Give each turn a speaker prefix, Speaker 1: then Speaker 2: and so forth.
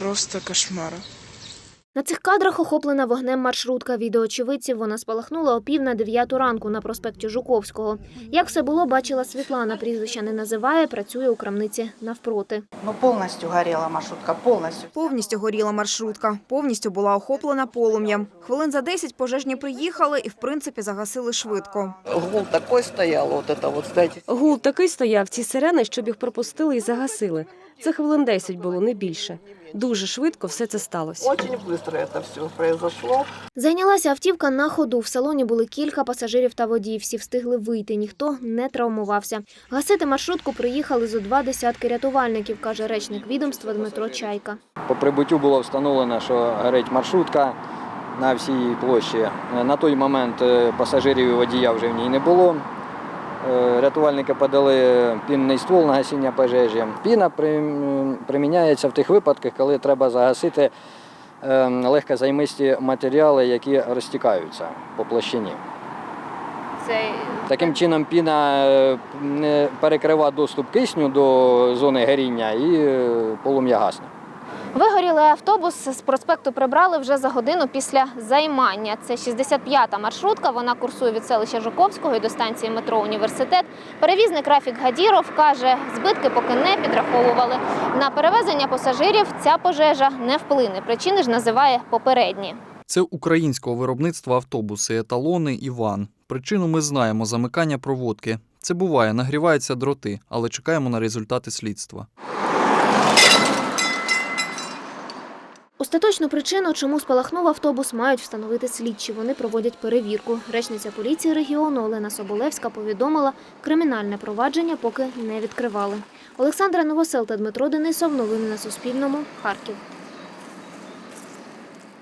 Speaker 1: Просто кошмар.
Speaker 2: На цих кадрах охоплена вогнем маршрутка. Відеоочевидців вона спалахнула о пів на дев'яту ранку на проспекті Жуковського. Як все було, бачила Світлана. Прізвища не називає, працює у крамниці навпроти.
Speaker 3: Ну, полностью горела маршрутка, полностью.
Speaker 4: Повністю горіла маршрутка, повністю була охоплена полум'ям. Хвилин за 10 пожежні приїхали і, в принципі, загасили швидко.
Speaker 5: Гул такой стоял, вот это вот, знаете,
Speaker 6: Гул такий стояв, ці сирени, щоб їх пропустили і загасили. Це хвилин 10 було, не більше. Дуже швидко все це сталося.
Speaker 5: очень быстро это все произошло.
Speaker 2: Зайнялася автівка на ходу. В салоні були кілька пасажирів та водій. Всі встигли вийти. Ніхто не травмувався. Гасити маршрутку приїхали зо два десятки рятувальників, каже речник відомства Дмитро Чайка.
Speaker 7: По прибуттю було встановлено, що горить маршрутка на всій площі. На той момент е, пасажирів і водія вже в ній не було. Е, Рятувальники подали пінний ствол на гасіння пожежі. Піна приміняється в тих випадках, коли треба загасити е, легкозаймисті матеріали, які розтікаються по площині. Таким чином піна е, перекрива доступ кисню до зони горіння і е, полум'я гасне.
Speaker 2: Вигорілий автобус з проспекту прибрали вже за годину після займання. Це 65-та маршрутка. Вона курсує від селища Жуковського і до станції метро Університет. Перевізник Рафік Гадіров каже, збитки поки не підраховували. На перевезення пасажирів ця пожежа не вплине. Причини ж називає попередні.
Speaker 8: Це українського виробництва автобуси, еталони і ван. Причину ми знаємо замикання проводки. Це буває, нагріваються дроти, але чекаємо на результати слідства.
Speaker 2: Остаточну причину, чому спалахнув автобус, мають встановити слідчі. Вони проводять перевірку. Речниця поліції регіону Олена Соболевська повідомила, кримінальне провадження поки не відкривали. Олександра Новосел та Дмитро Денисов. Новини на Суспільному. Харків.